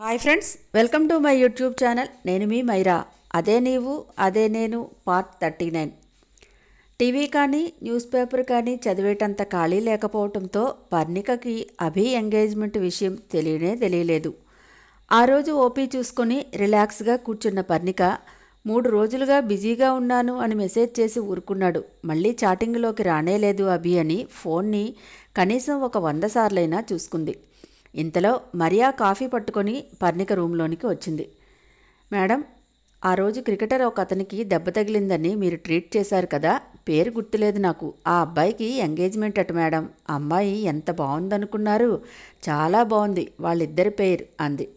Hi friends welcome to my YouTube channel. నేను మీ మైరా. అదే నీవు అదే నేను పార్ట్ థర్టీ నైన్. టీవీ కానీ న్యూస్ పేపర్ కానీ చదివేటంత ఖాళీ లేకపోవడంతో పర్ణికకి అభి ఎంగేజ్మెంట్ విషయం తెలియనే తెలియలేదు. ఆ రోజు ఓపీ చూసుకొని రిలాక్స్గా కూర్చున్న పర్ణిక మూడు రోజులుగా బిజీగా ఉన్నాను అని మెసేజ్ చేసి ఊరుకున్నాడు. మళ్ళీ చాటింగ్లోకి రానేలేదు అభి అని ఫోన్ని కనీసం ఒక వంద సార్లైనా చూసుకుంది. ఇంతలో మరియా కాఫీ పట్టుకొని పర్ణిక రూమ్లోనికి వచ్చింది. మేడం ఆ రోజు క్రికెటర్ ఒక అతనికి దెబ్బ తగిలిందని మీరు ట్రీట్ చేశారు కదా పేరు గుర్తులేదు నాకు. ఆ అబ్బాయికి ఎంగేజ్మెంట్ అట మేడం. అమ్మాయి ఎంత బాగుందనుకున్నారు. చాలా బాగుంది వాళ్ళిద్దరి పేరు అంది.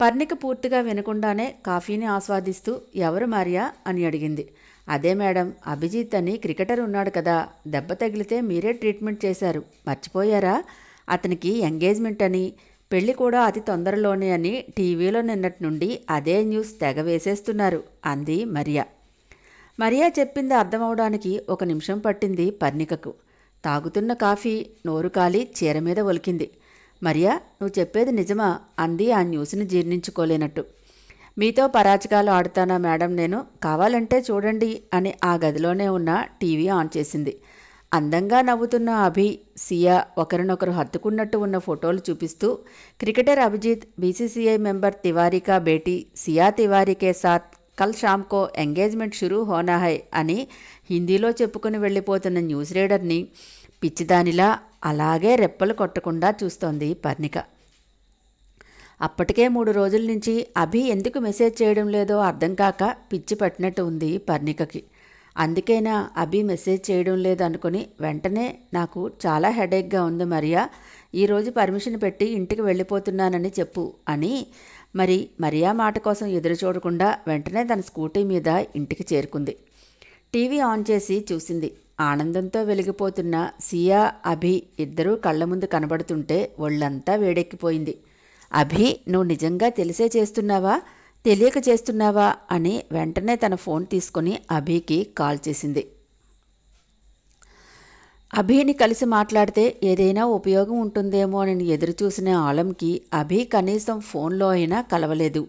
పర్ణిక పూర్తిగా వినకుండానే కాఫీని ఆస్వాదిస్తూ ఎవరు మరియా? అని అడిగింది. అదే మేడం అభిజిత్ అని క్రికెటర్ ఉన్నాడు కదా దెబ్బ తగిలితే మీరే ట్రీట్మెంట్ చేశారు. మర్చిపోయారా? అతనికి ఎంగేజ్మెంట్ అని పెళ్ళి కూడా అతి తొందరలోనే అని టీవీలో నిన్నటి నుండి అదే న్యూస్ తెగ వేసేస్తున్నారు అంది మరియా. మరియా చెప్పింది అర్థమవడానికి ఒక నిమిషం పట్టింది పర్ణికకు. తాగుతున్న కాఫీ నోరు కాలి చీర మీద ఒలికింది. మరియా నువ్వు చెప్పేది నిజమా? అంది ఆ న్యూస్ని జీర్ణించుకోలేనట్టు. మీతో పరాచకాలు ఆడుతానా మేడం నేను? కావాలంటే చూడండి అని ఆ గదిలోనే ఉన్న టీవీ ఆన్ చేసింది. అందంగా నవ్వుతున్న అభి సియా ఒకరినొకరు హత్తుకున్నట్టు ఉన్న ఫోటోలు చూపిస్తూ క్రికెటర్ అభిజిత్ బీసీసీఐ మెంబర్ తివారికా బేటీ సియా తివారీకే సాత్ కల్ షామ్కో ఎంగేజ్మెంట్ షురూ హోనా హై అని హిందీలో చెప్పుకుని వెళ్ళిపోతున్న న్యూస్ రీడర్ని పిచ్చిదానిలా అలాగే రెప్పలు కొట్టకుండా చూస్తోంది పర్ణిక. అప్పటికే మూడు రోజుల నుంచి అభి ఎందుకు మెసేజ్ చేయడం లేదో అర్థం కాక పిచ్చి పట్టినట్టు ఉంది పర్ణికకి. అందుకేనా అభి మెసేజ్ చేయడం లేదనుకుని వెంటనే నాకు చాలా హెడేక్గా ఉంది మరియా. ఈరోజు పర్మిషన్ పెట్టి ఇంటికి వెళ్ళిపోతున్నానని చెప్పు అని. మరి మరియా మాట కోసం ఎదురు చూడకుండా వెంటనే తన స్కూటీ మీద ఇంటికి చేరుకుంది. టీవీ ఆన్ చేసి చూసింది. ఆనందంతో వెలిగిపోతున్న సియా అభి ఇద్దరూ కళ్ళ ముందు కనబడుతుంటే ఒళ్ళంతా వేడెక్కిపోయింది. అభి నువ్వు నిజంగా తెలిసే చేస్తున్నావా? తెలియక చేస్తున్నావా అని వెంటనే తన ఫోన్ తీసుకొని అభికి కాల్ చేసింది. అభిని కలిసి మాట్లాడితే ఏదైనా ఉపయోగం ఉంటుందేమో అని ఎదురు చూసిన ఆలంకి అభి కనీసం ఫోన్లో అయినా కలవలేదు.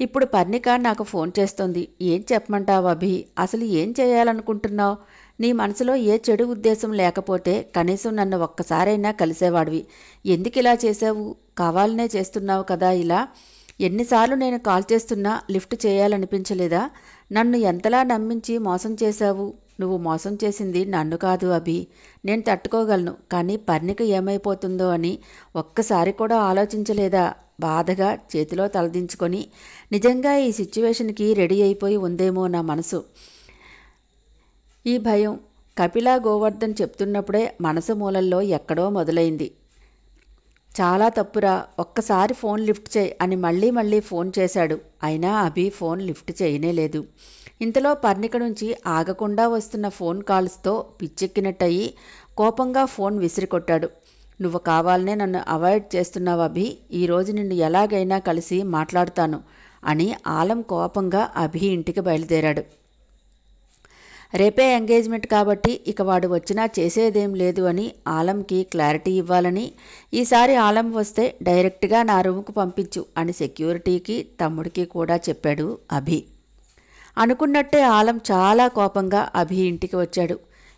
ఇప్పుడు పర్ణిక నాకు ఫోన్ చేస్తోంది. ఏం చెప్పమంటావు అభి? అసలు ఏం చేయాలనుకుంటున్నావు? నీ మనసులో ఏ చెడు ఉద్దేశం లేకపోతే కనీసం నన్ను ఒక్కసారైనా కలిసేవాడివి. ఎందుకు ఇలా చేసావు కావాలనే చేస్తున్నావు కదా ఇలా. ఎన్నిసార్లు నేను కాల్ చేస్తున్నా లిఫ్ట్ చేయాలనిపించలేదా? నన్ను ఎంతలా నమ్మించి మోసం చేశావు? నువ్వు మోసం చేసింది నన్ను కాదు అభి. నేను తట్టుకోగలను కానీ పర్ణిక ఏమైపోతుందో అని ఒక్కసారి కూడా ఆలోచించలేదా? బాధగా చేతిలో తలదించుకొని నిజంగా ఈ సిచ్యువేషన్కి రెడీ అయిపోయి ఉందేమో నా మనసు. ఈ భయం కపిలా గోవర్ధన్ చెప్తున్నప్పుడే మనసు మూలల్లో ఎక్కడో మొదలైంది. చాలా తప్పురా. ఒక్కసారి ఫోన్ లిఫ్ట్ చేయి అని మళ్ళీ మళ్ళీ ఫోన్ చేశాడు. అయినా అభి ఫోన్ లిఫ్ట్ చేయనే లేదు. ఇంతలో పర్ణిక నుంచి ఆగకుండా వస్తున్న ఫోన్ కాల్స్తో పిచ్చెక్కినట్టయి కోపంగా ఫోన్ విసిరికొట్టాడు. నువ్వు కావాలనే నన్ను అవాయిడ్ చేస్తున్నావు అభి. ఈరోజు నిన్ను ఎలాగైనా కలిసి మాట్లాడుతాను అని ఆలం కోపంగా అభి ఇంటికి బయలుదేరాడు. రేపే ఎంగేజ్మెంట్ కాబట్టి ఇక వాడు వచ్చినా చేసేదేం లేదు అని ఆలంకి క్లారిటీ ఇవ్వాలని ఈసారి ఆలం వస్తే డైరెక్ట్గా నా రూమ్కు పంపించు అని సెక్యూరిటీకి తమ్ముడికి కూడా చెప్పాడు అభి. అనుకున్నట్టే ఆలం చాలా కోపంగా అభి ఇంటికి వచ్చాడు.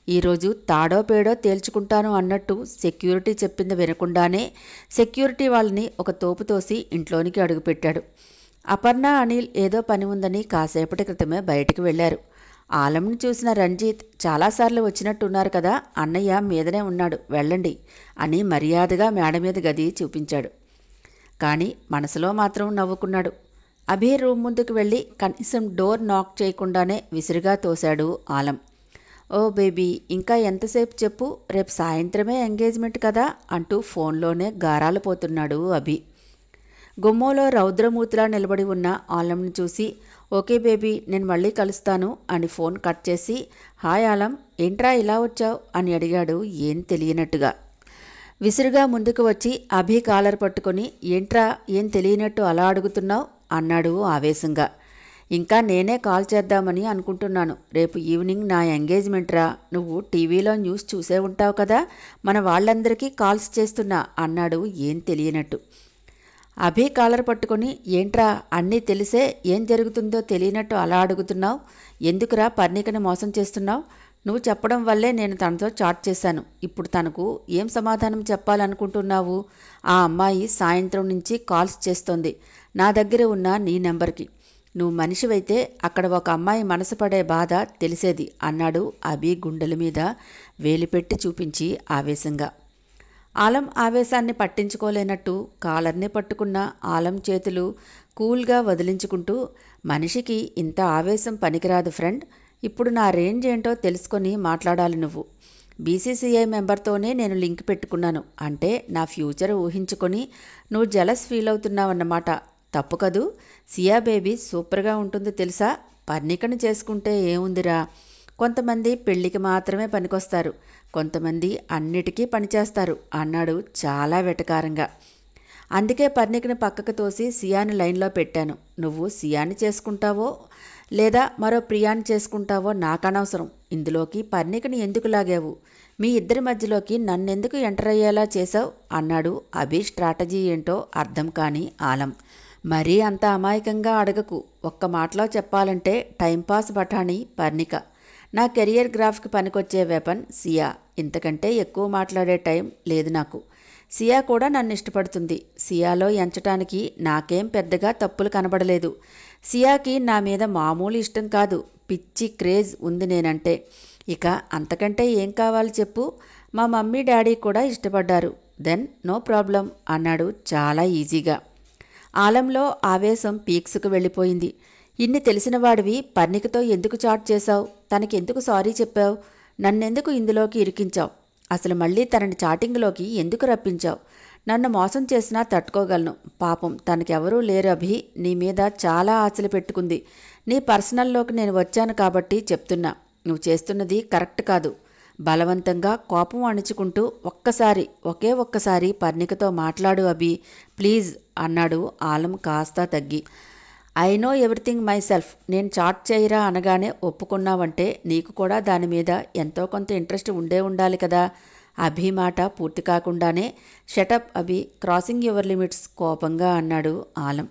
ఈరోజు తాడో పేడో తేల్చుకుంటాను అన్నట్టు సెక్యూరిటీ చెప్పింది వినకుండానే సెక్యూరిటీ వాళ్ళని ఒక తోపు తోసి ఇంట్లోనికి అడుగుపెట్టాడు. అపర్ణ అనిల్ ఏదో పని ఉందని కాసేపటి క్రితమే బయటికి వెళ్ళారు ఆలంని చూసిన రంజిత్ చాలాసార్లు వచ్చినట్టున్నారు కదా అన్నయ్య మీదనే ఉన్నాడు వెళ్ళండి అని మర్యాదగా మేడ మీద గది చూపించాడు. కానీ మనసులో మాత్రం నవ్వుకున్నాడు. అభి రూమ్ ముందుకు వెళ్ళి కనీసం డోర్ నాక్ చేయకుండానే విసిరిగా తోశాడు ఆలం. ఓ బేబీ ఇంకా ఎంతసేపు చెప్పు రేపు సాయంత్రమే ఎంగేజ్మెంట్ కదా అంటూ ఫోన్లోనే గారాలు పోతున్నాడు అభి. గుమ్మోలో రౌద్రమూర్తిలా నిలబడి ఉన్న ఆలంని చూసి ఓకే బేబీ నేను మళ్ళీ కలుస్తాను అని ఫోన్ కట్ చేసి హాయ్ ఆలం ఏంట్రా ఇలా వచ్చావు? అని అడిగాడు ఏం తెలియనట్టుగా. విసురుగా ముందుకు వచ్చి అభి కాలర్ పట్టుకొని ఏంట్రా ఏం తెలియనట్టు అలా అడుగుతున్నావు? అన్నాడు ఆవేశంగా. ఇంకా నేనే కాల్ చేద్దామని అనుకుంటున్నాను. రేపు ఈవినింగ్ నా ఎంగేజ్మెంట్ రా. నువ్వు టీవీలో న్యూస్ చూసే ఉంటావు కదా. మన వాళ్ళందరికీ కాల్స్ చేస్తున్నా అన్నాడు ఏం తెలియనట్టు. అభి కాలర్ పట్టుకొని ఏంట్రా అన్నీ తెలిసే ఏం జరుగుతుందో తెలియనట్టు అలా అడుగుతున్నావు? ఎందుకురా పర్ణికని మోసం చేస్తున్నావు? నువ్వు చెప్పడం వల్లే నేను తనతో చాట్ చేశాను. ఇప్పుడు తనకు ఏం సమాధానం చెప్పాలనుకుంటున్నావు? ఆ అమ్మాయి సాయంత్రం నుంచి కాల్స్ చేస్తోంది. నా దగ్గర ఉన్న నీ నెంబర్కి. నువ్వు మనిషివైతే అక్కడ ఒక అమ్మాయి మనసు పడే బాధ తెలిసేది అన్నాడు అభి గుండెల మీద వేలిపెట్టి చూపించి ఆవేశంగా. ఆలం ఆవేశాన్ని పట్టించుకోలేనట్టు కాలర్ని పట్టుకున్న ఆలం చేతులు కూల్గా వదిలించుకుంటూ మనిషికి ఇంత ఆవేశం పనికిరాదు ఫ్రెండ్. ఇప్పుడు నా రేంజ్ ఏంటో తెలుసుకొని మాట్లాడాలి నువ్వు. బీసీసీఐ మెంబర్తోనే నేను లింక్ పెట్టుకున్నాను. అంటే నా ఫ్యూచర్ ఊహించుకొని నువ్వు జలస్ ఫీల్ అవుతున్నావన్నమాట తప్పు కదూ? సియా బేబీ సూపర్గా ఉంటుంది తెలుసా? పర్ణికను చేసుకుంటే ఏముందిరా? కొంతమంది పెళ్ళికి మాత్రమే పనికొస్తారు. కొంతమంది అన్నిటికీ పనిచేస్తారు. అన్నాడు చాలా వెటకారంగా. అందుకే పర్ణికని పక్కకు తోసి సియాని లైన్లో పెట్టాను. నువ్వు సియాని చేసుకుంటావో లేదా మరో ప్రియాని చేసుకుంటావో నాకనవసరం. ఇందులోకి పర్ణికని ఎందుకు లాగావు? మీ ఇద్దరి మధ్యలోకి నన్నెందుకు ఎంటర్ అయ్యేలా చేశావు? అన్నాడు అభి స్ట్రాటజీ ఏంటో అర్థం కాని ఆలం. మరీ అంత అమాయకంగా అడగకు. ఒక్క మాటలో చెప్పాలంటే టైంపాస్ బఠానీ పర్ణిక. నా కెరియర్ గ్రాఫ్కి పనికొచ్చే వెపన్ సియా. ఇంతకంటే ఎక్కువ మాట్లాడే టైం లేదు నాకు. సియా కూడా నన్ను ఇష్టపడుతుంది. సియాలో ఎంచటానికి నాకేం పెద్దగా తప్పులు కనబడలేదు. సియాకి నా మీద మామూలు ఇష్టం కాదు. పిచ్చి క్రేజ్ ఉంది నేనంటే. ఇక అంతకంటే ఏం కావాలి చెప్పు? మా మమ్మీ డాడీ కూడా ఇష్టపడ్డారు. దెన్ నో ప్రాబ్లం అన్నాడు చాలా ఈజీగా. ఆలంలో ఆవేశం పీక్స్కు వెళ్ళిపోయింది. ఇన్ని తెలిసినవాడివి పర్ణికతో ఎందుకు చాట్ చేశావు? తనకెందుకు సారీ చెప్పావు? నన్నెందుకు ఇందులోకి ఇరికించావు? అసలు మళ్ళీ తనని చాటింగ్లోకి ఎందుకు రప్పించావు? నన్ను మోసం చేసినా తట్టుకోగలను. పాపం తనకెవరూ లేరు అభి. నీ మీద చాలా ఆశలు పెట్టుకుంది. నీ పర్సనల్లోకి నేను వచ్చాను కాబట్టి చెప్తున్నా. నువ్వు చేస్తున్నది కరెక్ట్ కాదు. బలవంతంగా కోపం అణుచుకుంటూ ఒక్కసారి ఒకే ఒక్కసారి పర్ణికతో మాట్లాడు అభి. ప్లీజ్ అన్నాడు ఆలం కాస్త తగ్గి. I know everything myself నేను చాట్ చేయరా అనగానే ఒప్పుకున్నావంటే నీకు కూడా దాని మీద ఎంతో కొంత ఇంట్రెస్ట్ ఉండే ఉండాలి కదా. అభి మాట పూర్తి కాకుండానే shut up Abhi. Crossing your limits కోపంగా అన్నాడు ఆలం.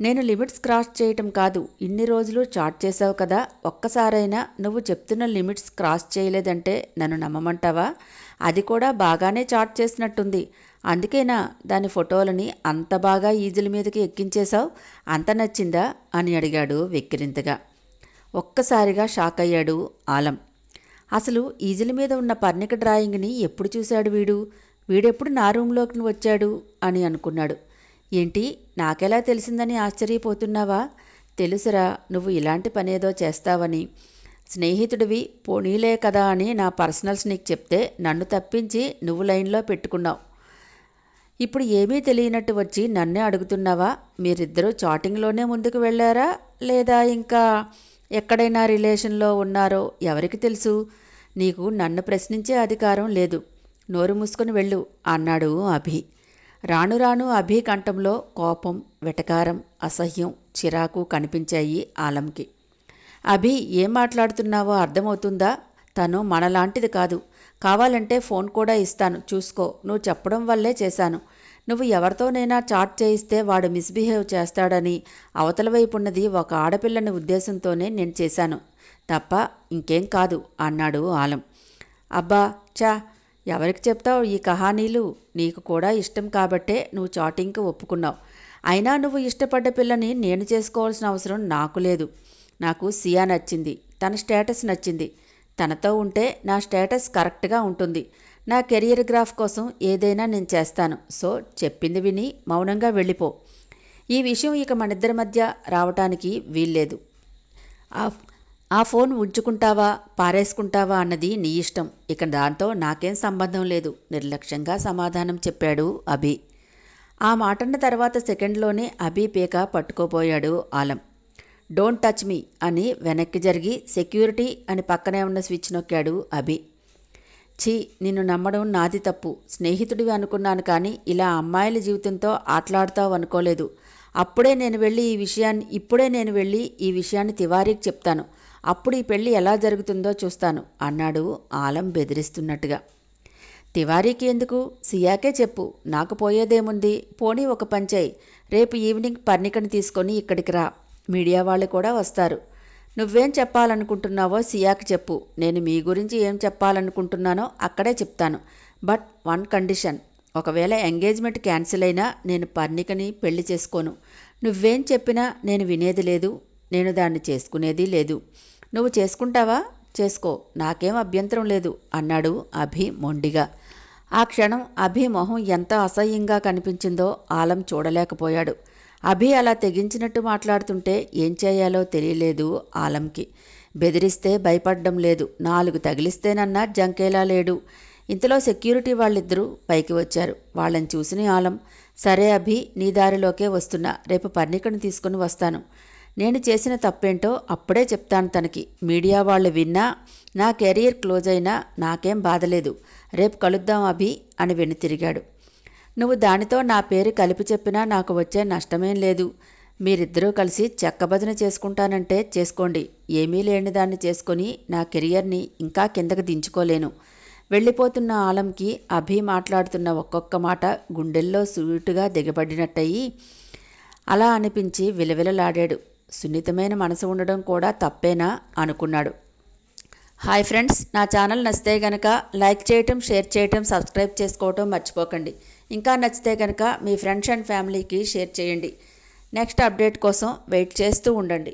నేను లిమిట్స్ క్రాస్ చేయటం కాదు. ఇన్ని రోజులు చాట్ చేశావు కదా. ఒక్కసారైనా నువ్వు చెప్తున్న లిమిట్స్ క్రాస్ చేయలేదంటే నన్ను నమ్మమంటావా? అది కూడా బాగానే చాట్ చేసినట్టుంది. అందుకేనా దాని ఫోటోలని అంత బాగా ఈజుల మీదకి ఎక్కించేశావు? అంత నచ్చిందా? అని అడిగాడు వెక్కిరింతగా. ఒక్కసారిగా షాక్ అయ్యాడు ఆలం. అసలు ఈజుల మీద ఉన్న పర్ణిక డ్రాయింగ్ని ఎప్పుడు చూశాడు వీడు? వీడెప్పుడు నా రూంలోకి వచ్చాడు? అని అనుకున్నాడు. ఏంటి నాకెలా తెలిసిందని ఆశ్చర్యపోతున్నావా? తెలుసురా నువ్వు ఇలాంటి పనేదో చేస్తావని. స్నేహితుడివి పోనీలే కదా అని నా పర్సనల్స్ నీకు చెప్తే నన్ను తప్పించి నువ్వు లైన్లో పెట్టుకున్నావు. ఇప్పుడు ఏమీ తెలియనట్టు వచ్చి నన్నే అడుగుతున్నావా? మీరిద్దరూ చాటింగ్లోనే ముందుకు వెళ్ళారా? లేదా ఇంకా ఎక్కడైనా రిలేషన్లో ఉన్నారో ఎవరికి తెలుసు? నీకు నన్ను ప్రశ్నించే అధికారం లేదు. నోరు మూసుకొని వెళ్ళు అన్నాడు అభి. రాను రాను అభి కంఠంలో కోపం వెటకారం అసహ్యం చిరాకు కనిపించాయి ఆలంకి. అభి ఏం మాట్లాడుతున్నావో అర్థమవుతుందా? తను మనలాంటిది కాదు. కావాలంటే ఫోన్ కూడా ఇస్తాను. చూసుకో నువ్వు చెప్పడం వల్లే చేశాను. నువ్వు ఎవరితోనైనా చాట్ చేయిస్తే వాడు మిస్బిహేవ్ చేస్తాడని అవతల వైపు ఉన్నది ఒక ఆడపిల్లని ఉద్దేశంతోనే నేను చేశాను. తప్ప ఇంకేం కాదు అన్నాడు ఆలం. అబ్బా చా ఎవరికి చెప్తావు ఈ కహానీలు? నీకు కూడా ఇష్టం కాబట్టే నువ్వు చాటింగ్కి ఒప్పుకున్నావు. అయినా నువ్వు ఇష్టపడ్డ పిల్లని నేను చేసుకోవాల్సిన అవసరం నాకు లేదు. నాకు సియా నచ్చింది. తన స్టేటస్ నచ్చింది. తనతో ఉంటే నా స్టేటస్ కరెక్ట్గా ఉంటుంది. నా కెరియర్ గ్రాఫ్ కోసం ఏదైనా నేను చేస్తాను. సో చెప్పింది విని మౌనంగా వెళ్ళిపో. ఈ విషయం ఇక మనిద్దరి మధ్య రావటానికి వీల్లేదు. ఆ ఆ ఫోన్ ఉంచుకుంటావా పారేసుకుంటావా అన్నది నీ ఇష్టం. ఇక దాంతో నాకేం సంబంధం లేదు. నిర్లక్ష్యంగా సమాధానం చెప్పాడు అభి. ఆ మాటన్న తర్వాత సెకండ్లోనే అభి పేక పట్టుకోపోయాడు ఆలం. డోంట్ టచ్ మీ అని వెనక్కి జరిగి సెక్యూరిటీ అని పక్కనే ఉన్న స్విచ్ నొక్కాడు అభి. ఛీ నిన్ను నమ్మడం నాది తప్పు. స్నేహితుడివి అనుకున్నాను కానీ ఇలా అమ్మాయిల జీవితంతో ఆటలాడుతావు అనుకోలేదు. అప్పుడే నేను వెళ్ళి ఈ విషయాన్ని ఇప్పుడే నేను వెళ్ళి ఈ విషయాన్ని తివారీకి చెప్తాను. అప్పుడు ఈ పెళ్ళి ఎలా జరుగుతుందో చూస్తాను అన్నాడు ఆలం బెదిరిస్తున్నట్టుగా. తివారీకి ఎందుకు? సియాకే చెప్పు. నాకు పోయేదేముంది? పోనీ ఒక పంచాయి రేపు ఈవినింగ్ పర్ణికను తీసుకొని ఇక్కడికి రా. మీడియా వాళ్ళు కూడా వస్తారు. నువ్వేం చెప్పాలనుకుంటున్నావో సియాకి చెప్పు. నేను మీ గురించి ఏం చెప్పాలనుకుంటున్నానో అక్కడే చెప్తాను. But one condition. ఒకవేళ ఎంగేజ్మెంట్ క్యాన్సిల్ అయినా నేను పర్ణికని పెళ్ళి చేసుకోను. నువ్వేం చెప్పినా నేను వినేది లేదు. నేను దాన్ని చేసుకునేది లేదు. నువ్వు చేసుకుంటావా? చేసుకో. నాకేం అభ్యంతరం లేదు. అన్నాడు అభి మొండిగా. ఆ క్షణం అభి మొహం ఎంత అసహ్యంగా కనిపించిందో ఆలం చూడలేకపోయాడు. అభి అలా తెగించినట్టు మాట్లాడుతుంటే ఏం చేయాలో తెలియలేదు ఆలంకి. బెదిరిస్తే భయపడ్డం లేదు. నాలుగు తగిలిస్తేనన్నా జంకేలా లేడు. ఇంతలో సెక్యూరిటీ వాళ్ళిద్దరూ పైకి వచ్చారు. వాళ్ళని చూసిన ఆలం సరే అభి నీ దారిలోకే వస్తున్నా. రేపు పర్ణికను తీసుకుని వస్తాను. నేను చేసిన తప్పేంటో అప్పుడే చెప్తాను తనకి. మీడియా వాళ్ళు విన్నా నా కెరీర్ క్లోజ్ అయినా నాకేం బాధలేదు. రేపు కలుద్దాం అభి అని వెనుతిరిగాడు నువ్వు దానితో నా పేరు కలిపి చెప్పినా నాకు వచ్చే నష్టమేం లేదు. మీరిద్దరూ కలిసి చెక్కబదిన చేసుకుంటానంటే చేసుకోండి. ఏమీ లేని దాన్ని చేసుకొని నా కెరియర్ని ఇంకా కిందకు దించుకోలేను. వెళ్ళిపోతున్న ఆలంకి అభి మాట్లాడుతున్న ఒక్కొక్క మాట గుండెల్లో సూటుగా దిగబడినట్టయి అలా అనిపించి విలవిలలాడాడు. సున్నితమైన మనసు ఉండడం కూడా తప్పేనా అనుకున్నాడు. హాయ్ ఫ్రెండ్స్ నా ఛానల్ నచ్చితే గనక లైక్ చేయటం షేర్ చేయటం సబ్స్క్రైబ్ చేసుకోవటం మర్చిపోకండి. ఇంకా నచ్చితే కనుక మీ ఫ్రెండ్స్ అండ్ ఫ్యామిలీకి షేర్ చేయండి. నెక్స్ట్ అప్డేట్ కోసం వెయిట్ చేస్తూ ఉండండి.